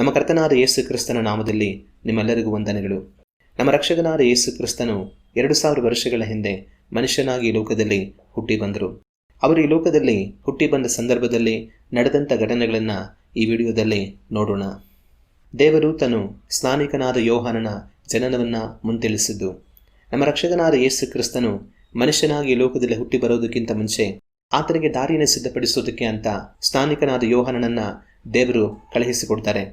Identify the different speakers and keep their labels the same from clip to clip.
Speaker 1: ನಮ್ಮ ಕರ್ತನಾದ ಯೇಸು ಕ್ರಿಸ್ತನ ನಾಮದಲ್ಲಿ ನಿಮ್ಮೆಲ್ಲರಿಗೂ ವಂದನೆಗಳು. ನಮ್ಮ ರಕ್ಷಕನಾದ ಯೇಸು ಕ್ರಿಸ್ತನು ಎರಡು ಸಾವಿರ ವರ್ಷಗಳ ಹಿಂದೆ ಮನುಷ್ಯನಾಗಿ ಈ ಲೋಕದಲ್ಲಿ ಹುಟ್ಟಿ ಬಂದರು. ಅವರು ಈ ಲೋಕದಲ್ಲಿ ಹುಟ್ಟಿ ಬಂದ ಸಂದರ್ಭದಲ್ಲಿ ನಡೆದಂಥ ಘಟನೆಗಳನ್ನು ಈ ವಿಡಿಯೋದಲ್ಲಿ ನೋಡೋಣ. ದೇವರು ತನು ಸ್ನಾನಿಕನಾದ ಯೋಹಾನನ ಜನನವನ್ನು ಮುಂತಿಳಿಸಿದ್ದು, ನಮ್ಮ ರಕ್ಷಕನಾದ ಯೇಸು ಕ್ರಿಸ್ತನು ಮನುಷ್ಯನಾಗಿ ಲೋಕದಲ್ಲಿ ಹುಟ್ಟಿ ಬರೋದಕ್ಕಿಂತ ಮುಂಚೆ ಆತನಿಗೆ ದಾರಿಯನ್ನು ಸಿದ್ಧಪಡಿಸೋದಕ್ಕೆ ಅಂತ ಸ್ನಾನಿಕನಾದ ಯೋಹಾನನನ್ನ ದೇವರು ಕಳುಹಿಸಿಕೊಡ್ತಾರೆ.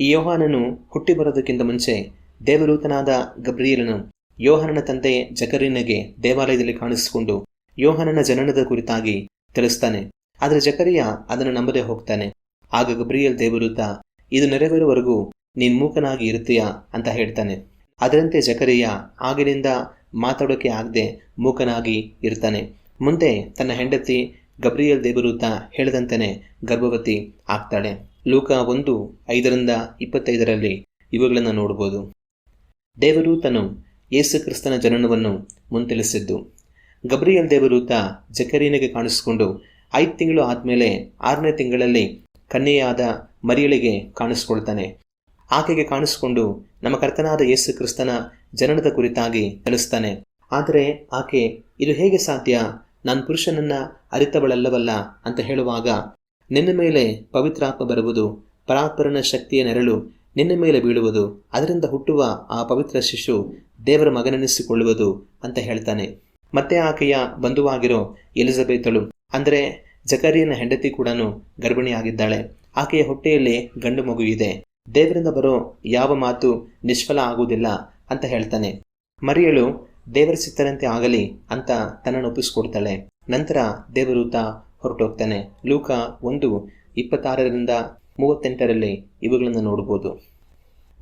Speaker 1: ಈ ಯೋಹಾನನು ಹುಟ್ಟಿ ಬರೋದಕ್ಕಿಂತ ಮುಂಚೆ ದೇವರೂತನಾದ ಗಬ್ರಿಯಲನು ಯೋಹಾನನ ತಂದೆ ಜಕರಿನಗೆ ದೇವಾಲಯದಲ್ಲಿ ಕಾಣಿಸಿಕೊಂಡು ಯೋಹಾನನ ಜನನದ ಕುರಿತಾಗಿ ತಿಳಿಸ್ತಾನೆ. ಆದರೆ ಜಕರಿಯ ಅದನ್ನು ನಂಬದೆ ಹೋಗ್ತಾನೆ. ಆಗ ಗಬ್ರಿಯಲ್ ದೇವರೂತ ಇದು ನೆರವೇರುವವರೆಗೂ ನೀನು ಮೂಕನಾಗಿ ಇರುತ್ತೀಯಾ? ಅಂತ ಹೇಳ್ತಾನೆ. ಅದರಂತೆ ಜಕರಿಯ ಆಗಿನಿಂದ ಮಾತಾಡೋಕೆ ಆಗದೆ ಮೂಕನಾಗಿ ಇರ್ತಾನೆ. ಮುಂದೆ ತನ್ನ ಹೆಂಡತಿ ಗಬ್ರಿಯಲ್ ದೇವರೂತ ಹೇಳಿದಂತೆಯೇ ಗರ್ಭವತಿ ಆಗ್ತಾಳೆ. ಲೂಕ ಒಂದು ಐದರಿಂದ ಇಪ್ಪತ್ತೈದರಲ್ಲಿ ಇವುಗಳನ್ನು ನೋಡ್ಬೋದು ದೇವರೂತನು ಯೇಸು ಕ್ರಿಸ್ತನ ಜನನವನ್ನು ಮುಂತಿಳಿಸಿದ್ದು, ಗಬ್ರಿಯಲ್ ದೇವರೂತ ಜಕರೀನಿಗೆ ಕಾಣಿಸಿಕೊಂಡು ಐದು ತಿಂಗಳು ಆದಮೇಲೆ ಆರನೇ ತಿಂಗಳಲ್ಲಿ ಕನ್ಯೆಯಾದ ಮರಿಯಳಿಗೆ ಕಾಣಿಸ್ಕೊಳ್ತಾನೆ. ಆಕೆಗೆ ಕಾಣಿಸಿಕೊಂಡು ನಮ್ಮ ಕರ್ತನಾದ ಯೇಸು ಕ್ರಿಸ್ತನ ಜನನದ ಕುರಿತಾಗಿ ತಿಳಿಸ್ತಾನೆ. ಆದರೆ ಆಕೆ, ಇದು ಹೇಗೆ ಸಾಧ್ಯ? ನಾನು ಪುರುಷನನ್ನ ಅರಿತವಳಲ್ಲವಲ್ಲ? ಅಂತ ಹೇಳುವಾಗ ನಿನ್ನ ಮೇಲೆ ಪವಿತ್ರಾತ್ಮ ಬರುವುದು, ಪರಾತ್ಪರನ ಶಕ್ತಿಯ ನೆರಳು ನಿನ್ನ ಮೇಲೆ ಬೀಳುವುದು, ಅದರಿಂದ ಹುಟ್ಟುವ ಆ ಪವಿತ್ರ ಶಿಶು ದೇವರ ಮಗನೆನಿಸಿಕೊಳ್ಳುವುದು ಅಂತ ಹೇಳ್ತಾನೆ. ಮತ್ತೆ ಆಕೆಯ ಬಂಧುವಾಗಿರೋ ಎಲಿಜಬೆತಳು, ಅಂದರೆ ಜಕರಿಯನ ಹೆಂಡತಿ ಕೂಡ ಗರ್ಭಿಣಿಯಾಗಿದ್ದಾಳೆ. ಆಕೆಯ ಹೊಟ್ಟೆಯಲ್ಲಿ ಗಂಡು ಮಗು ಇದೆ. ದೇವರಿಂದ ಬರೋ ಯಾವ ಮಾತು ನಿಷ್ಫಲ ಆಗುವುದಿಲ್ಲ ಅಂತ ಹೇಳ್ತಾನೆ. ಮರಿಯಳು ದೇವರ ಸಿತ್ತರಂತೆ ಆಗಲಿ ಅಂತ ತನ್ನನ್ನು ಒಪ್ಪಿಸ್ಕೊಡ್ತಾಳೆ. ನಂತರ ದೇವರೂತ ಹೊರಟೋಗ್ತಾನೆ. ಲೂಕ ಒಂದು ಇಪ್ಪತ್ತಾರರಿಂದ ಮೂವತ್ತೆಂಟರಲ್ಲಿ ಇವುಗಳನ್ನು ನೋಡಬಹುದು.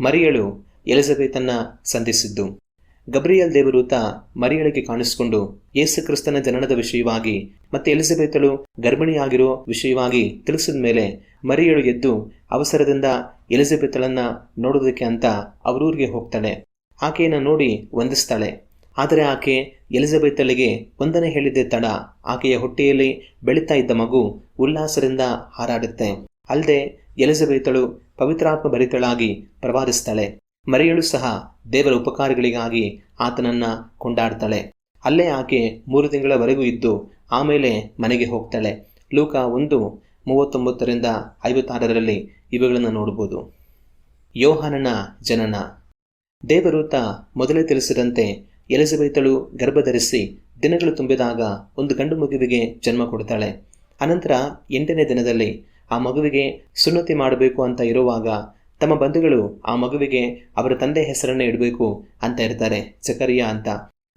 Speaker 1: ಮರಿಯಳು ಎಲಿಜಬೆತನ್ನ ಸಂಧಿಸಿದ್ದು. ಗಬ್ರಿಯಲ್ ದೇವರೂತ ಮರಿಯಳಿಗೆ ಕಾಣಿಸಿಕೊಂಡು ಯೇಸುಕ್ರಿಸ್ತನ ಜನನದ ವಿಷಯವಾಗಿ ಮತ್ತೆ ಎಲಿಜಬೆತಳು ಗರ್ಭಿಣಿಯಾಗಿರೋ ವಿಷಯವಾಗಿ ತಿಳಿಸಿದ ಮೇಲೆ ಮರಿಯಳು ಎದ್ದು ಅವಸರದಿಂದ ಎಲಿಜಬೆತಳನ್ನ ನೋಡೋದಕ್ಕೆ ಅಂತ ಅವರೂರಿಗೆ ಹೋಗ್ತಾಳೆ. ಆಕೆಯನ್ನು ನೋಡಿ ವಂದಿಸ್ತಾಳೆ. ಆದರೆ ಆಕೆ ಎಲಿಜಬೆತ್ತಲಿಗೆ ವಂದನೆ ಹೇಳಿದ್ದೆ ತಡ. ಆಕೆಯ ಹೊಟ್ಟೆಯಲ್ಲಿ ಬೆಳೀತಾ ಇದ್ದ ಮಗು ಉಲ್ಲಾಸದಿಂದ ಹಾರಾಡುತ್ತೆ. ಅಲ್ಲದೆ ಎಲಿಜಬೆತ್ತಳು ಪವಿತ್ರಾತ್ಮ ಭರಿತಳಾಗಿ ಪ್ರವಾದಿಸ್ತಾಳೆ. ಮರಿಯಳು ಸಹ ದೇವರ ಉಪಕಾರಗಳಿಗಾಗಿ ಆತನನ್ನ ಕೊಂಡಾಡ್ತಾಳೆ. ಅಲ್ಲೇ ಆಕೆ ಮೂರು ತಿಂಗಳವರೆಗೂ ಇದ್ದು ಆಮೇಲೆ ಮನೆಗೆ ಹೋಗ್ತಾಳೆ. ಲೂಕ ಒಂದು ಮೂವತ್ತೊಂಬತ್ತರಿಂದ ಐವತ್ತಾರರಲ್ಲಿ ಇವುಗಳನ್ನು ನೋಡ್ಬೋದು. ಯೋಹಾನನ ಜನನ. ದೇವರೂತ ಮೊದಲೇ ತಿಳಿಸಿದಂತೆ ಎಲಿಜಬೆತಳು ಗರ್ಭಧರಿಸಿ ದಿನಗಳು ತುಂಬಿದಾಗ ಒಂದು ಗಂಡು ಮಗುವಿಗೆ ಜನ್ಮ ಕೊಡ್ತಾಳೆ. ಅನಂತರ ಎಂಟನೇ ದಿನದಲ್ಲಿ ಆ ಮಗುವಿಗೆ ಸುನ್ನತಿ ಮಾಡಬೇಕು ಅಂತ ಇರುವಾಗ ತಮ್ಮ ಬಂಧುಗಳು ಆ ಮಗುವಿಗೆ ಅವರ ತಂದೆ ಹೆಸರನ್ನೇ ಇಡಬೇಕು ಅಂತ ಇರ್ತಾರೆ ಚಕರಿಯ ಅಂತ.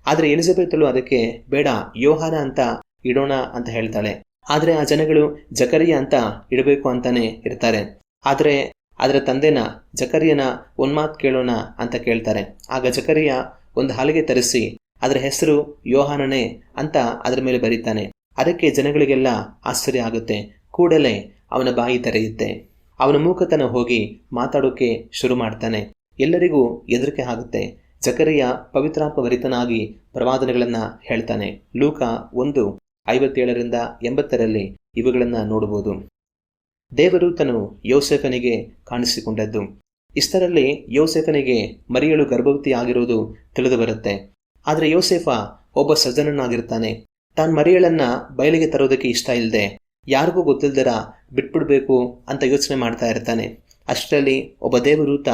Speaker 1: ಆದರೆ ಎಲಿಜಬೆತಳು ಅದಕ್ಕೆ ಬೇಡ, ಯೋಹಾನ ಅಂತ ಇಡೋಣ ಅಂತ ಹೇಳ್ತಾಳೆ. ಆದರೆ ಆ ಜನಗಳು ಜಕರಿಯ ಅಂತ ಇಡಬೇಕು ಅಂತಾನೆ ಇರ್ತಾರೆ. ಆದರೆ ಅದರ ತಂದೆನ, ಜಕರಿಯನ ಉನ್ಮಾತ್ ಕೇಳೋಣ ಅಂತ ಕೇಳ್ತಾರೆ. ಆಗ ಜಕರಿಯ ಒಂದು ಹಲಗೆ ತರಿಸಿ ಅದರ ಹೆಸರು ಯೋಹಾನನೇ ಅಂತ ಅದರ ಮೇಲೆ ಬರೀತಾನೆ. ಅದಕ್ಕೆ ಜನಗಳಿಗೆಲ್ಲ ಆಶ್ಚರ್ಯ ಆಗುತ್ತೆ. ಕೂಡಲೇ ಅವನ ಬಾಯಿ ತೆರೆಯುತ್ತೆ. ಅವನ ಮೂಕತನ ಹೋಗಿ ಮಾತಾಡೋಕೆ ಶುರು ಮಾಡ್ತಾನೆ. ಎಲ್ಲರಿಗೂ ಹೆದರಿಕೆ ಆಗುತ್ತೆ. ಜಕರಿಯ ಪವಿತ್ರಾತ್ಮಭರಿತನಾಗಿ ಪ್ರವಾದನೆಗಳನ್ನು ಹೇಳ್ತಾನೆ. ಲೂಕ ಒಂದು ಐವತ್ತೇಳರಿಂದ ಎಂಬತ್ತರಲ್ಲಿ ಇವುಗಳನ್ನು ನೋಡಬಹುದು ದೇವರೂತನು ಯೋಸೆಫನಿಗೆ ಕಾಣಿಸಿಕೊಂಡದ್ದು. ಇಷ್ಟರಲ್ಲಿ ಯೋಸೆಫನಿಗೆ ಮರಿಯಳು ಗರ್ಭವತಿ ಆಗಿರುವುದು ತಿಳಿದು ಬರುತ್ತೆ ಆದರೆ ಯೋಸೆಫ ಒಬ್ಬ ಸಜ್ಜನನಾಗಿರ್ತಾನೆ. ತಾನು ಮರಿಯಳನ್ನ ಬಯಲಿಗೆ ತರೋದಕ್ಕೆ ಇಷ್ಟ ಇಲ್ಲದೆ ಯಾರಿಗೂ ಗೊತ್ತಿಲ್ದರ ಬಿಟ್ಬಿಡ್ಬೇಕು ಅಂತ ಯೋಚನೆ ಮಾಡ್ತಾ ಇರ್ತಾನೆ. ಅಷ್ಟರಲ್ಲಿ ಒಬ್ಬ ದೇವರೂತ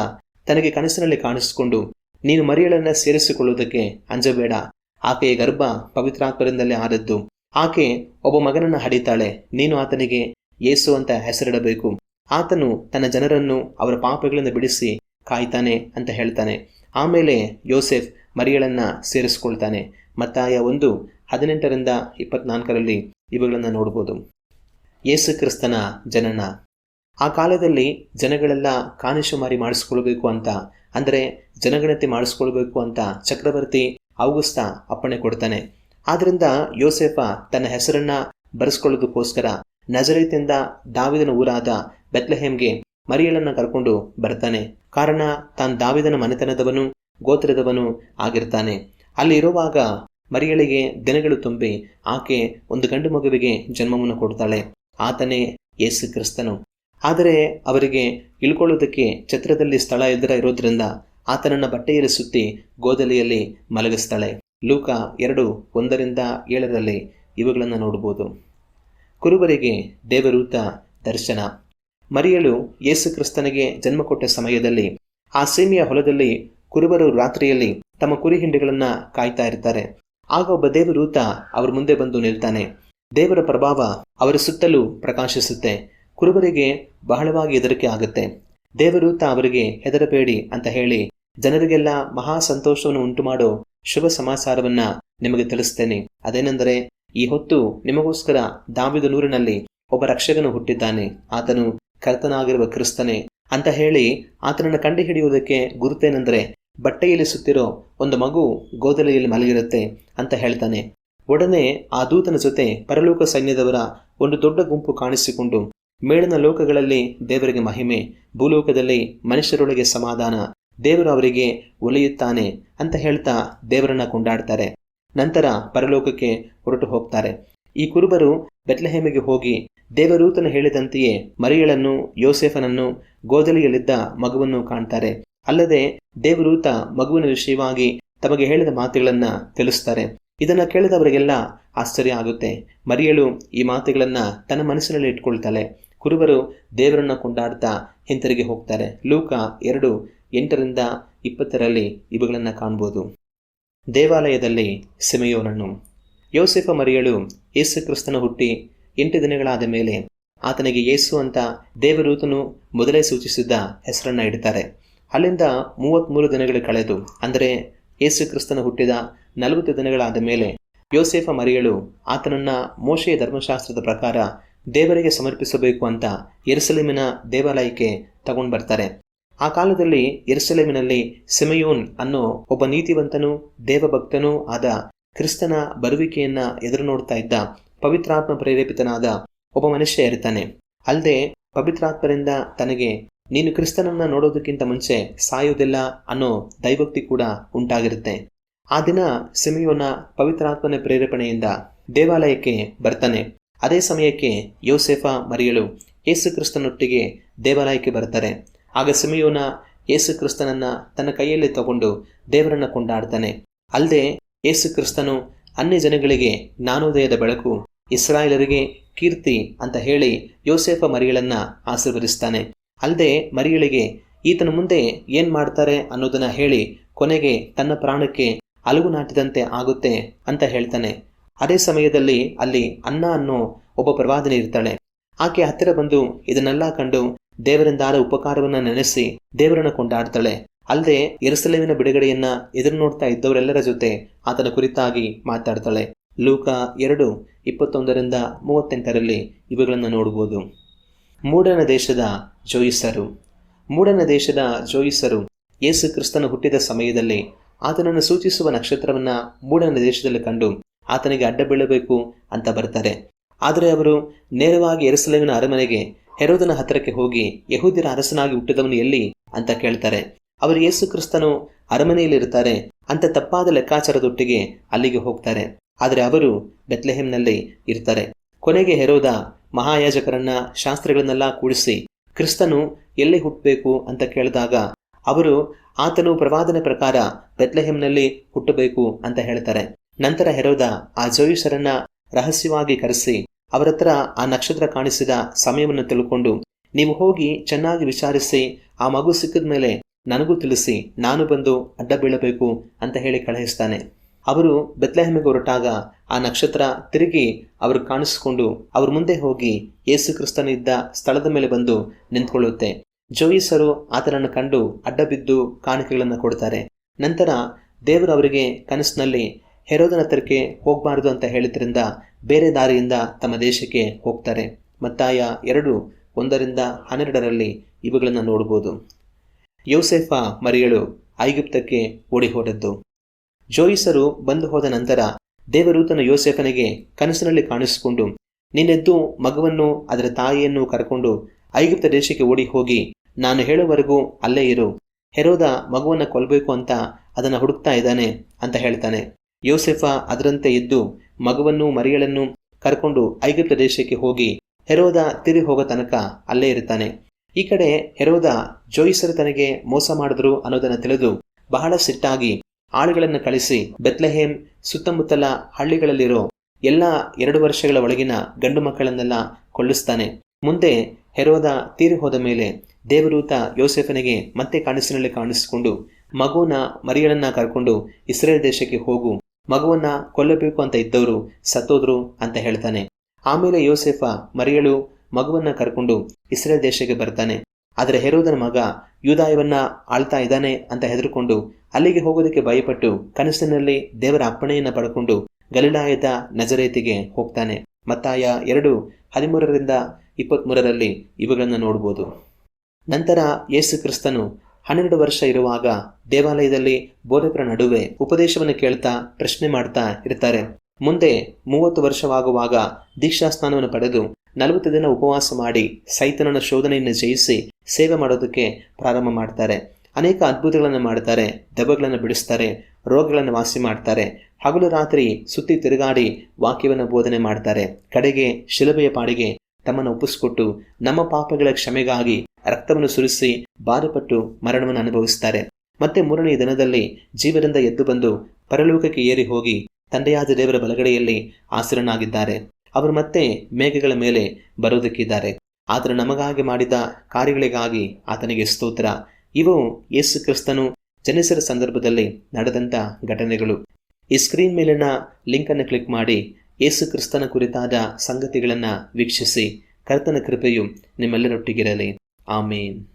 Speaker 1: ತನಗೆ ಕನಸಿನಲ್ಲಿ ಕಾಣಿಸಿಕೊಂಡು, ನೀನು ಮರಿಯಳನ್ನ ಸೇರಿಸಿಕೊಳ್ಳುವುದಕ್ಕೆ ಅಂಜಬೇಡ. ಆಕೆಯ ಗರ್ಭ ಪವಿತ್ರಾತ್ಮರಿಂದಲೇ ಆದದ್ದು. ಆಕೆ ಒಬ್ಬ ಮಗನನ್ನು ಹಡಿತಾಳೆ. ನೀನು ಆತನಿಗೆ ಯೇಸು ಅಂತ ಹೆಸರಿಡಬೇಕು. ಆತನು ತನ್ನ ಜನರನ್ನು ಅವರ ಪಾಪಗಳಿಂದ ಬಿಡಿಸಿ ಕಾಯ್ತಾನೆ ಅಂತ ಹೇಳ್ತಾನೆ. ಆಮೇಲೆ ಯೋಸೆಫ್ ಮರಿಯಳನ್ನ ಸೇರಿಸ್ಕೊಳ್ತಾನೆ. ಮತ್ತಾಯ ಒಂದು ಹದಿನೆಂಟರಿಂದ ಇಪ್ಪತ್ನಾಲ್ಕರಲ್ಲಿ ಇವುಗಳನ್ನು ನೋಡ್ಬೋದು. ಯೇಸು ಕ್ರಿಸ್ತನ ಜನನ. ಆ ಕಾಲದಲ್ಲಿ ಜನಗಳೆಲ್ಲ ಕಾನಿಶುಮಾರಿ ಮಾಡಿಸ್ಕೊಳ್ಬೇಕು ಅಂತ, ಅಂದರೆ ಜನಗಣತಿ ಮಾಡಿಸ್ಕೊಳ್ಬೇಕು ಅಂತ ಚಕ್ರವರ್ತಿ ಔಗುಸ್ತ ಅಪ್ಪಣೆ ಕೊಡ್ತಾನೆ. ಆದ್ರಿಂದ ಯೋಸೆಫ ತನ್ನ ಹೆಸರನ್ನ ಬರೆಸ್ಕೊಳ್ಳೋದಕ್ಕೋಸ್ಕರ ನಜರೇತಿಂದ ದಾವಿದನ ಊರಾದ ಬೆತ್ಲೆಹೇಮ್ಗೆ ಮರಿಯಳನ್ನ ಕರ್ಕೊಂಡು ಬರ್ತಾನೆ. ಕಾರಣ, ತಾನು ದಾವಿದನ ಮನೆತನದವನು, ಗೋತ್ರದವನು ಆಗಿರ್ತಾನೆ. ಅಲ್ಲಿ ಇರುವಾಗ ಮರಿಯಳಿಗೆ ದಿನಗಳು ತುಂಬಿ ಆಕೆ ಒಂದು ಗಂಡು ಮಗುವಿಗೆ ಜನ್ಮವನ್ನು ಕೊಡ್ತಾಳೆ. ಆತನೇ ಯೇಸು ಕ್ರಿಸ್ತನು. ಆದರೆ ಅವರಿಗೆ ಇಳ್ಕೊಳ್ಳೋದಕ್ಕೆ ಛತ್ರದಲ್ಲಿ ಸ್ಥಳ ಎದುರ ಇರೋದ್ರಿಂದ ಆತನನ್ನ ಬಟ್ಟೆಯಲ್ಲಿ ಸುತ್ತಿ ಗೋದಲಿಯಲ್ಲಿ ಮಲಗಿಸ್ತಾಳೆ. ಲೂಕ ಎರಡು ಒಂದರಿಂದ ಏಳರಲ್ಲಿ ಇವುಗಳನ್ನು ನೋಡಬಹುದು ಕುರುಬರಿಗೆ ದೇವರೂತ ದರ್ಶನ. ಮರಿಯಳು ಯೇಸು ಕ್ರಿಸ್ತನಿಗೆ ಜನ್ಮ ಕೊಟ್ಟ ಸಮಯದಲ್ಲಿ ಆ ಸೀಮೆಯ ಹೊಲದಲ್ಲಿ ಕುರುಬರು ರಾತ್ರಿಯಲ್ಲಿ ತಮ್ಮ ಕುರಿ ಹಿಂಡಿಗಳನ್ನ ಕಾಯ್ತಾ ಇರ್ತಾರೆ. ಆಗ ಒಬ್ಬ ದೇವರೂತ ಅವರ ಮುಂದೆ ಬಂದು ನಿಲ್ತಾನೆ. ದೇವರ ಪ್ರಭಾವ ಅವರ ಸುತ್ತಲೂ ಪ್ರಕಾಶಿಸುತ್ತೆ. ಕುರುಬರಿಗೆ ಬಹಳವಾಗಿ ಹೆದರಿಕೆ ಆಗುತ್ತೆ. ದೇವರೂತ ಅವರಿಗೆ ಹೆದರಬೇಡಿ ಅಂತ ಹೇಳಿ ಜನರಿಗೆಲ್ಲ ಮಹಾ ಸಂತೋಷವನ್ನು ಉಂಟು ಮಾಡೋ ಶುಭ ಸಮಾಚಾರವನ್ನ ನಿಮಗೆ ತಿಳಿಸ್ತೇನೆ. ಅದೇನೆಂದರೆ ಈ ಹೊತ್ತು ನಿಮಗೋಸ್ಕರ ದಾವಿದ ನೂರಿನಲ್ಲಿ ಒಬ್ಬ ರಕ್ಷಕನು ಹುಟ್ಟಿದ್ದಾನೆ. ಆತನು ಕರ್ತನಾಗಿರುವ ಕ್ರಿಸ್ತನೇ ಅಂತ ಹೇಳಿ ಆತನನ್ನು ಕಂಡುಹಿಡಿಯುವುದಕ್ಕೆ ಗುರುತೇನೆಂದರೆ ಬಟ್ಟೆಯಲ್ಲಿ ಸುತ್ತಿರೋ ಒಂದು ಮಗು ಗೋದಲೆಯಲ್ಲಿ ಮಲಗಿರುತ್ತೆ ಅಂತ ಹೇಳ್ತಾನೆ. ಒಡನೆ ಆ ದೂತನ ಜೊತೆ ಪರಲೋಕ ಸೈನ್ಯದವರ ಒಂದು ದೊಡ್ಡ ಗುಂಪು ಕಾಣಿಸಿಕೊಂಡು ಮೇಳನ ಲೋಕಗಳಲ್ಲಿ ದೇವರಿಗೆ ಮಹಿಮೆ, ಭೂಲೋಕದಲ್ಲಿ ಮನುಷ್ಯರೊಳಗೆ ಸಮಾಧಾನ, ದೇವರು ಅವರಿಗೆ ಒಲಿಯುತ್ತಾನೆ ಅಂತ ಹೇಳ್ತಾ ದೇವರನ್ನ ಕೊಂಡಾಡ್ತಾರೆ. ನಂತರ ಪರಲೋಕಕ್ಕೆ ಹೊರಟು ಹೋಗ್ತಾರೆ. ಈ ಕುರುಬರು ಬೆತ್ಲೆಹೇಮಿಗೆ ಹೋಗಿ ದೇವರೂತನು ಹೇಳಿದಂತೆಯೇ ಮರಿಯಳನ್ನು, ಯೋಸೆಫನನ್ನು ಗೋದಲಿಯಲ್ಲಿದ್ದ ಮಗುವನ್ನು ಕಾಣ್ತಾರೆ. ಅಲ್ಲದೆ ದೇವರೂತ ಮಗುವಿನ ವಿಷಯವಾಗಿ ತಮಗೆ ಹೇಳಿದ ಮಾತುಗಳನ್ನು ತಿಳಿಸ್ತಾರೆ. ಇದನ್ನ ಕೇಳಿದವರಿಗೆಲ್ಲ ಆಶ್ಚರ್ಯ ಆಗುತ್ತೆ. ಮರಿಯಳು ಈ ಮಾತುಗಳನ್ನು ತನ್ನ ಮನಸ್ಸಿನಲ್ಲಿ ಇಟ್ಕೊಳ್ತಾಳೆ. ಕುರುಬರು ದೇವರನ್ನ ಕೊಂಡಾಡ್ತಾ ಹಿಂತಿರುಗಿ ಹೋಗ್ತಾರೆ. ಲೂಕ ಎರಡು ಎಂಟರಿಂದ ಇಪ್ಪತ್ತರಲ್ಲಿ ಇವುಗಳನ್ನು ಕಾಣ್ಬೋದು. ದೇವಾಲಯದಲ್ಲಿ ಸಿಮೆಯೋನನ್ನು. ಯೋಸೆಫ ಮರಿಯಳು ಯೇಸುಕ್ರಿಸ್ತನ ಹುಟ್ಟಿ ಎಂಟು ದಿನಗಳಾದ ಮೇಲೆ ಆತನಿಗೆ ಯೇಸು ಅಂತ ದೇವರೂತನು ಮೊದಲೇ ಸೂಚಿಸಿದ್ದ ಹೆಸರನ್ನ ಇಡ್ತಾರೆ. ಅಲ್ಲಿಂದ ಮೂವತ್ತ್ಮೂರು ದಿನಗಳು ಕಳೆದು, ಅಂದರೆ ಯೇಸು ಕ್ರಿಸ್ತನು ಹುಟ್ಟಿದ ನಲವತ್ತು ದಿನಗಳಾದ ಮೇಲೆ ಯೋಸೇಫ ಮರಿಯಳು ಆತನನ್ನ ಮೋಶೆಯ ಧರ್ಮಶಾಸ್ತ್ರದ ಪ್ರಕಾರ ದೇವರಿಗೆ ಸಮರ್ಪಿಸಬೇಕು ಅಂತ ಎರುಸಲೇಮಿನ ದೇವಾಲಯಕ್ಕೆ ತಗೊಂಡು ಬರ್ತಾರೆ. ಆ ಕಾಲದಲ್ಲಿ ಎರುಸಲೇಮಿನಲ್ಲಿ ಸಿಮಯೋನ್ ಅನ್ನೋ ಒಬ್ಬ ನೀತಿವಂತನೂ ದೇವಭಕ್ತನೂ ಆದ ಕ್ರಿಸ್ತನ ಬರುವಿಕೆಯನ್ನು ಎದುರು ನೋಡ್ತಾ ಇದ್ದ ಪವಿತ್ರಾತ್ಮ ಪ್ರೇರೇಪಿತನಾದ ಒಬ್ಬ ಮನುಷ್ಯ ಇರ್ತಾನೆ. ಅಲ್ಲದೆ ಪವಿತ್ರಾತ್ಮರಿಂದ ತನಗೆ ನೀನು ಕ್ರಿಸ್ತನನ್ನ ನೋಡೋದಕ್ಕಿಂತ ಮುಂಚೆ ಸಾಯೋದಿಲ್ಲ ಅನ್ನೋ ದೈವಕ್ತಿ ಕೂಡ ಉಂಟಾಗಿರುತ್ತೆ. ಆ ದಿನ ಸಿಮಿಯೋನ ಪವಿತ್ರಾತ್ಮನ ಪ್ರೇರೇಪಣೆಯಿಂದ ದೇವಾಲಯಕ್ಕೆ ಬರ್ತಾನೆ. ಅದೇ ಸಮಯಕ್ಕೆ ಯೋಸೆಫ ಮರಿಯಳು ಯೇಸು ಕ್ರಿಸ್ತನೊಟ್ಟಿಗೆ ದೇವಾಲಯಕ್ಕೆ ಬರ್ತಾರೆ ಆಗ ಸಿಮಿಯೋನ ಯೇಸು ಕ್ರಿಸ್ತನನ್ನ ತನ್ನ ಕೈಯಲ್ಲಿ ತಗೊಂಡು ದೇವರನ್ನ ಕೊಂಡಾಡ್ತಾನೆ. ಅಲ್ಲದೆ ಯೇಸು ಕ್ರಿಸ್ತನು ಅನ್ಯ ಜನಗಳಿಗೆ ಜ್ಞಾನೋದಯದ ಬೆಳಕು ಇಸ್ರಾಯೇಲರಿಗೆ ಕೀರ್ತಿ ಅಂತ ಹೇಳಿ ಯೋಸೇಫ ಮರಿಗಳನ್ನ ಆಶೀರ್ವದಿಸ್ತಾನೆ. ಅಲ್ಲದೆ ಮರಿಗಳಿಗೆ ಈತನ ಮುಂದೆ ಏನ್ ಮಾಡ್ತಾರೆ ಅನ್ನೋದನ್ನ ಹೇಳಿ ಕೊನೆಗೆ ತನ್ನ ಪ್ರಾಣಕ್ಕೆ ಅಲುಗು ನಾಟಿದಂತೆ ಆಗುತ್ತೆ ಅಂತ ಹೇಳ್ತಾನೆ. ಅದೇ ಸಮಯದಲ್ಲಿ ಅಲ್ಲಿ ಅನ್ನ ಅನ್ನೋ ಒಬ್ಬ ಪ್ರವಾದನೆ ಇರ್ತಾಳೆ. ಆಕೆ ಹತ್ತಿರ ಬಂದು ಇದನ್ನೆಲ್ಲ ಕಂಡು ದೇವರಿಂದಾದ ಉಪಕಾರವನ್ನ ನೆನೆಸಿ ದೇವರನ್ನ ಕೊಂಡಾಡ್ತಾಳೆ. ಅಲ್ಲದೆ ಎರಸಲೇವಿನ ಬಿಡುಗಡೆಯನ್ನ ಎದುರು ನೋಡ್ತಾ ಇದ್ದವರೆಲ್ಲರ ಜೊತೆ ಆತನ ಕುರಿತಾಗಿ ಮಾತಾಡ್ತಾಳೆ. ಲೂಕ ಎರಡು, ಇಪ್ಪತ್ತೊಂದರಿಂದ ಮೂವತ್ತೆಂಟರಲ್ಲಿ ಇವುಗಳನ್ನು ನೋಡಬಹುದು. ಮೂಡನ ದೇಶದ ಜೋಯಿಸರು. ಮೂಡನ ದೇಶದ ಜೋಯಿಸರು ಯೇಸು ಕ್ರಿಸ್ತನು ಹುಟ್ಟಿದ ಸಮಯದಲ್ಲಿ ಆತನನ್ನು ಸೂಚಿಸುವ ನಕ್ಷತ್ರವನ್ನು ಮೂಡನ ದೇಶದಲ್ಲಿ ಕಂಡು ಆತನಿಗೆ ಅಡ್ಡ ಬೀಳಬೇಕು ಅಂತ ಬರ್ತಾರೆ. ಆದರೆ ಅವರು ನೇರವಾಗಿ ಎರಸಲೇವಿನ ಅರಮನೆಗೆ ಹೆರೋದನ ಹತ್ತಿರಕ್ಕೆ ಹೋಗಿ ಯಹೂದಿರ ಅರಸನಾಗಿ ಹುಟ್ಟಿದವನು ಎಲ್ಲಿ ಅಂತ ಕೇಳ್ತಾರೆ. ಅವರು ಯೇಸು ಕ್ರಿಸ್ತನು ಅರಮನೆಯಲ್ಲಿರ್ತಾರೆ ಅಂತ ತಪ್ಪಾದ ಲೆಕ್ಕಾಚಾರದೊಟ್ಟಿಗೆ ಅಲ್ಲಿಗೆ ಹೋಗ್ತಾರೆ. ಆದರೆ ಅವರು ಬೆತ್ಲೆಹೆಮ್ನಲ್ಲಿ ಇರ್ತಾರೆ. ಕೊನೆಗೆ ಹೆರೋದ ಮಹಾಯಾಜಕರನ್ನ ಶಾಸ್ತ್ರಗಳನ್ನೆಲ್ಲ ಕೂಡಿಸಿ, ಕ್ರಿಸ್ತನು ಎಲ್ಲಿ ಹುಟ್ಟಬೇಕು? ಅಂತ ಕೇಳಿದಾಗ, ಅವರು ಆತನು ಪ್ರವಾದನೆ ಪ್ರಕಾರ ಬೆತ್ಲೆಹೆಮ್ನಲ್ಲಿ ಹುಟ್ಟಬೇಕು ಅಂತ ಹೇಳ್ತಾರೆ. ನಂತರ ಹೆರೋದ ಆ ಜೋಯಿಸರನ್ನ ರಹಸ್ಯವಾಗಿ ಕರೆಸಿ ಅವರತ್ರ ಆ ನಕ್ಷತ್ರ ಕಾಣಿಸಿದ ಸಮಯವನ್ನು ತಿಳ್ಕೊಂಡು ನೀವು ಹೋಗಿ ಚೆನ್ನಾಗಿ ವಿಚಾರಿಸಿ, ಆ ಮಗು ಸಿಕ್ಕಿದ ಮೇಲೆ ನನಗೂ ತಿಳಿಸಿ, ನಾನು ಬಂದು ಅಡ್ಡ ಬೀಳಬೇಕು ಅಂತ ಹೇಳಿ ಕಳುಹಿಸ್ತಾನೆ. ಅವರು ಬೆತ್ಲೆಹೆಮ್ಮಿಗೆ ಹೊರಟಾಗ ಆ ನಕ್ಷತ್ರ ತಿರುಗಿ ಅವರು ಕಾಣಿಸಿಕೊಂಡು ಅವ್ರ ಮುಂದೆ ಹೋಗಿ ಯೇಸು ಕ್ರಿಸ್ತನಿದ್ದ ಸ್ಥಳದ ಮೇಲೆ ಬಂದು ನಿಂತ್ಕೊಳ್ಳುತ್ತೆ. ಜೋಯಿಸರು ಆತನನ್ನು ಕಂಡು ಅಡ್ಡಬಿದ್ದು ಕಾಣಿಕೆಗಳನ್ನು ಕೊಡ್ತಾರೆ. ನಂತರ ದೇವರು ಅವರಿಗೆ ಕನಸಿನಲ್ಲಿ, ಹೆರೋದನ ಹತ್ರಕ್ಕೆ ಹೋಗಬಾರದು ಅಂತ ಹೇಳಿದ್ರಿಂದ ಬೇರೆ ದಾರಿಯಿಂದ ತಮ್ಮ ದೇಶಕ್ಕೆ ಹೋಗ್ತಾರೆ. ಮತ್ತಾಯ ಎರಡು, ಒಂದರಿಂದ ಹನ್ನೆರಡರಲ್ಲಿ ಇವುಗಳನ್ನು ನೋಡ್ಬೋದು. ಯೋಸೆಫ ಮರಿಯಳು ಐಗುಪ್ತಕ್ಕೆ ಓಡಿ ಹೋದದ್ದು ಜೋಯಿಸರು ಬಂದು ಹೋದ ನಂತರ ದೇವರೂತನ ಯೋಸೆಫನಿಗೆ ಕನಸಿನಲ್ಲಿ ಕಾಣಿಸಿಕೊಂಡು, ನಿನ್ನೆದ್ದು ಮಗುವನ್ನು ಅದರ ತಾಯಿಯನ್ನು ಕರ್ಕೊಂಡು ಐಗುಪ್ತ ದೇಶಕ್ಕೆ ಓಡಿ ಹೋಗಿ ನಾನು ಹೇಳುವವರೆಗೂ ಅಲ್ಲೇ ಇರು. ಹೆರೋದ ಮಗುವನ್ನು ಕೊಲ್ಲಬೇಕು ಅಂತ ಅದನ್ನು ಹುಡುಕ್ತಾ ಇದ್ದಾನೆ, ಅಂತ ಹೇಳ್ತಾನೆ. ಯೋಸೆಫ ಅದರಂತೆ ಇದ್ದು ಮಗುವನ್ನು ಮರಿಯಳನ್ನು ಕರ್ಕೊಂಡು ಐಗುಪ್ತ ದೇಶಕ್ಕೆ ಹೋಗಿ ಹೆರೋದ ತಿರಿ ಹೋಗೋ ತನಕ ಅಲ್ಲೇ ಇರ್ತಾನೆ. ಈ ಕಡೆ ಹೆರೋದ ಜೋಯಿಸರು ತನಗೆ ಮೋಸ ಮಾಡಿದ್ರು ಅನ್ನೋದನ್ನು ತಿಳಿದು ಬಹಳ ಸಿಟ್ಟಾಗಿ ಆಳುಗಳನ್ನು ಕಳಿಸಿ ಬೆತ್ಲಹೇಮ್ ಸುತ್ತಮುತ್ತಲ ಹಳ್ಳಿಗಳಲ್ಲಿರೋ ಎಲ್ಲ ಎರಡು ವರ್ಷಗಳ ಒಳಗಿನ ಗಂಡು ಮಕ್ಕಳನ್ನೆಲ್ಲ ಕೊಳ್ಳಿಸ್ತಾನೆ ಮುಂದೆ ಹೆರೋದ ತೀರಿ ಹೋದ ಮೇಲೆ ದೇವರೂತ ಯೋಸೆಫನಿಗೆ ಮತ್ತೆ ಕಾಣಿಸಿನಲ್ಲಿ ಕಾಣಿಸಿಕೊಂಡು ಮಗುವನ್ನ ಮರಿಗಳನ್ನ ಕರ್ಕೊಂಡು ಇಸ್ರೇಲ್ ದೇಶಕ್ಕೆ ಹೋಗು, ಮಗುವನ್ನ ಕೊಲ್ಲಬೇಕು ಅಂತ ಇದ್ದವರು ಸತ್ತೋದ್ರು ಅಂತ ಹೇಳ್ತಾನೆ. ಆಮೇಲೆ ಯೋಸೆಫ ಮರಿಯಳು ಮಗುವನ್ನ ಕರ್ಕೊಂಡು ಇಸ್ರೇಲ್ ದೇಶಕ್ಕೆ ಬರ್ತಾನೆ. ಆದರೆ ಹೆರೋದನ ಮಗ ಯೂದಾಯವನ್ನ ಆಳ್ತಾ ಇದ್ದಾನೆ ಅಂತ ಹೆದರ್ಕೊಂಡು ಅಲ್ಲಿಗೆ ಹೋಗೋದಕ್ಕೆ ಭಯಪಟ್ಟು ಕನಸಿನಲ್ಲಿ ದೇವರ ಅಪ್ಪಣೆಯನ್ನು ಪಡ್ಕೊಂಡು ಗಲಿಲಾಯದ ನಜರೇತಿಗೆ ಹೋಗ್ತಾನೆ. ಮತ್ತಾಯ ಎರಡು ಹದಿಮೂರರಿಂದ ಇಪ್ಪತ್ತ್ಮೂರರಲ್ಲಿ ಇವುಗಳನ್ನು ನೋಡ್ಬೋದು. ನಂತರ ಯೇಸು ಕ್ರಿಸ್ತನು ಹನ್ನೆರಡು ವರ್ಷ ಇರುವಾಗ ದೇವಾಲಯದಲ್ಲಿ ಬೋಧಕರ ನಡುವೆ ಉಪದೇಶವನ್ನು ಕೇಳ್ತಾ ಪ್ರಶ್ನೆ ಮಾಡ್ತಾ ಇರ್ತಾರೆ. ಮುಂದೆ ಮೂವತ್ತು ವರ್ಷವಾಗುವಾಗ ದೀಕ್ಷಾಸ್ನಾನವನ್ನು ಪಡೆದು ನಲವತ್ತು ದಿನ ಉಪವಾಸ ಮಾಡಿ ಸೈತನನ ಶೋಧನೆಯನ್ನು ಜಯಿಸಿ ಸೇವೆ ಮಾಡೋದಕ್ಕೆ ಪ್ರಾರಂಭ ಮಾಡ್ತಾರೆ. ಅನೇಕ ಅದ್ಭುತಗಳನ್ನು ಮಾಡ್ತಾರೆ ದೆಬ್ಬಗಳನ್ನು ಬಿಡಿಸ್ತಾರೆ, ರೋಗಗಳನ್ನು ವಾಸಿ ಮಾಡ್ತಾರೆ. ಹಗಲು ರಾತ್ರಿ ಸುತ್ತಿ ತಿರುಗಾಡಿ ವಾಕ್ಯವನ್ನು ಬೋಧನೆ ಮಾಡ್ತಾರೆ. ಕಡೆಗೆ, ಶಿಲುಬೆಯ ಪಾಡಿಗೆ ತಮ್ಮನ್ನು ಒಪ್ಪಿಸಿಕೊಟ್ಟು ನಮ್ಮ ಪಾಪಗಳ ಕ್ಷಮೆಗಾಗಿ ರಕ್ತವನ್ನು ಸುರಿಸಿ ಬಾಧಪಟ್ಟು ಮರಣವನ್ನು ಅನುಭವಿಸ್ತಾರೆ. ಮತ್ತೆ ಮೂರನೇ ದಿನದಲ್ಲಿ ಜೀವದಿಂದ ಎದ್ದು ಬಂದು ಪರಲೋಕಕ್ಕೆ ಏರಿ ಹೋಗಿ ತಂದೆಯಾದ ದೇವರ ಬಲಗಡೆಯಲ್ಲಿ ಆಸರನಾಗಿದ್ದಾರೆ ಅವರು ಮತ್ತೆ ಮೇಘಗಳ ಮೇಲೆ ಬರೋದಕ್ಕಿದ್ದಾರೆ ಆದರೆ ನಮಗಾಗಿ ಮಾಡಿದ ಕಾರ್ಯಗಳಿಗಾಗಿ ಆತನಿಗೆ ಸ್ತೋತ್ರ. ಇವು ಯೇಸು ಕ್ರಿಸ್ತನು ಜನಿಸಿದ ಸಂದರ್ಭದಲ್ಲಿ ನಡೆದಂಥ ಘಟನೆಗಳು. ಈ ಸ್ಕ್ರೀನ್ ಮೇಲಿನ ಲಿಂಕನ್ನು ಕ್ಲಿಕ್ ಮಾಡಿ ಯೇಸು ಕ್ರಿಸ್ತನ ಕುರಿತಾದ ಸಂಗತಿಗಳನ್ನು ವೀಕ್ಷಿಸಿ. ಕರ್ತನ ಕೃಪೆಯು ನಿಮ್ಮೆಲ್ಲರೊಟ್ಟಿಗಿರಲಿ. ಆಮೇನ್.